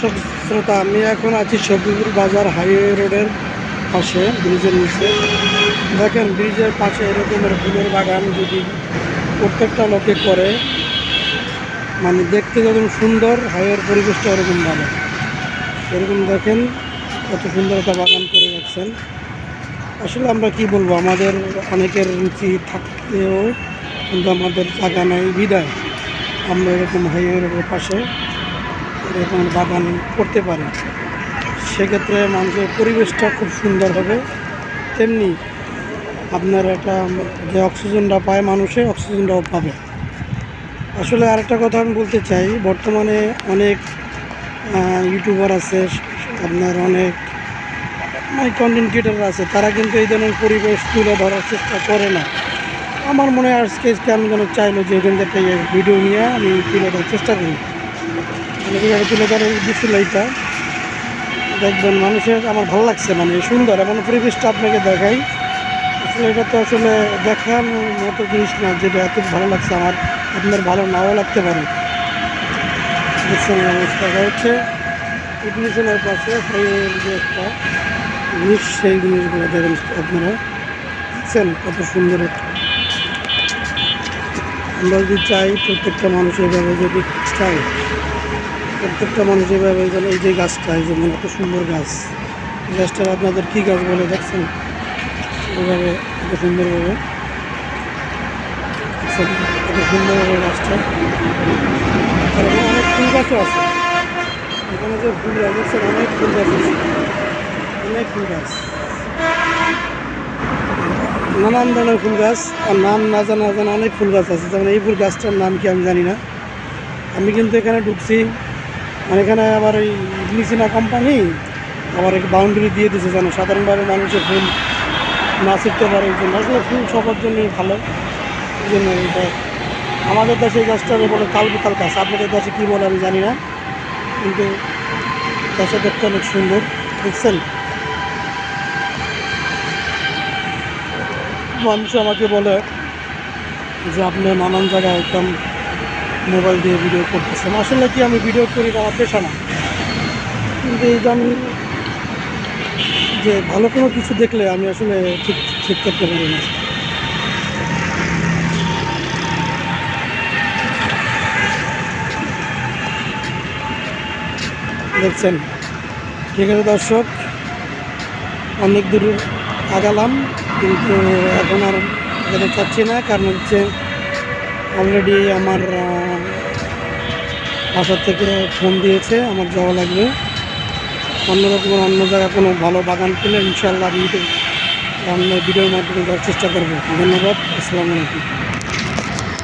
দর্শক শ্রোতা, আমি এখন আছি সবজিপুর বাজার হাইওয়ে রোডের পাশে, ব্রিজের নিচে। দেখেন, ব্রিজের পাশে এরকমের ফুলের বাগান যদি প্রত্যেকটা লোকে করে মানে দেখতে যখন সুন্দর, হাইওয়ের পরিবেশটা ওরকম ভালো। এরকম দেখেন কত সুন্দর একটা বাগান করে রাখছেন। আসলে আমরা কি বলব, আমাদের অনেকের রুচি থাকতেও কিন্তু আমাদের জায়গা নাই, বিদায়। আমরা এরকম হাইওয়ে রোডের পাশে এরকম বাগান করতে পারি। সেক্ষেত্রে মানুষের পরিবেশটা খুব সুন্দর হবে। তেমনি আপনার একটা যে অক্সিজেনটা পায় মানুষে, অক্সিজেনটাও পাবে। আসলে আরেকটা কথা আমি বলতে চাই, বর্তমানে অনেক ইউটিউবার আছে, আপনার অনেক মানে কন্টেন্ট ক্রিয়েটার আছে, তারা কিন্তু এই ধরনের পরিবেশ তুলে ধরার চেষ্টা করে না। আমার মনে হয় আজকে আমি যেন চাইলো যে এখান থেকে ভিডিও নিয়ে আমি তুলে ধরার চেষ্টা করি। মানে কীভাবে তুলে ধরার উদ্দেশ্য এইটা, দেখবেন মানুষের আমার ভালো লাগছে মানে সুন্দর এমন পরিবেশটা আপনাকে দেখাই। আসলে এটা তো আসলে দেখার মতো জিনিস না, যেটা এত ভালো লাগছে আমার, আপনার ভালো নাও লাগতে পারে। দেখছেন হচ্ছে ইগনিশনের পাশে যে একটা জিনিস সেই জিনিসগুলো দেখেন আপনারা। দেখছেন কত সুন্দর আমরা যদি চাই প্রত্যেকটা মানুষ এভাবে যদি চাই প্রত্যেকটা মানুষ এভাবে যেন এই যে গাছটা, এই যেমন এত সুন্দর গাছ, এই গাছটা আপনাদের কী গাছ বলে দেখছেন? এভাবে এত সুন্দরভাবে। এত সুন্দরভাবে গাছটা। অনেক ফুল গাছও আছে। এখানে যে ফুল গাছ, দেখছেন, অনেক ফুল গাছ আছে। অনেক ফুল গাছ। নানান ধরনের ফুল গাছ, আর নাম না জানা জানা অনেক ফুল গাছ আছে। যেমন এই ফুল গাছটার নাম কি আমি জানি না। আমি কিন্তু এখানে ঢুকছি মানে এখানে আবার এই ইডলিসিনা কোম্পানি আবার বাউন্ডারি দিয়ে দিয়েছে যেন সাধারণভাবে মানুষের ফুল না শিখতে পারে জন্য। আসলে ফুল সবার জন্যই ভালো। এই জন্য এটা আমাদের দেশে এই গাছটাকে বলে তালবিতাল গাছ আপনাদের দেশে কী বলে আমি জানি না, কিন্তু গাছটা দেখতে অনেক সুন্দর, দেখছেন? মানুষ আমাকে বলে যে আপনি নানান জায়গায় একদম মোবাইল দিয়ে ভিডিও করতেছেন আসলে কি আমি ভিডিও করি আমার পেশা না। কিন্তু এই যে আমি যে ভালো কোনো কিছু দেখলে আমি আসলে ঠিক ঠিক করতে পারি না। দেখছেন? ঠিক আছে দর্শক, অনেক দূর আগালাম, কিন্তু এখন আর যেতে চাচ্ছি না। কারণ হচ্ছে অলরেডি আমার বাসার থেকে ফোন দিয়েছে, আমার যাওয়া লাগবে। অন্য রকম অন্য জায়গায় কোনো ভালো বাগান পেলে ইনশাল্লাহ আমি ভিডিও ভিডিওর মাধ্যমে যাওয়ার চেষ্টা করব। ধন্যবাদ, আসসালামু আলাইকুম।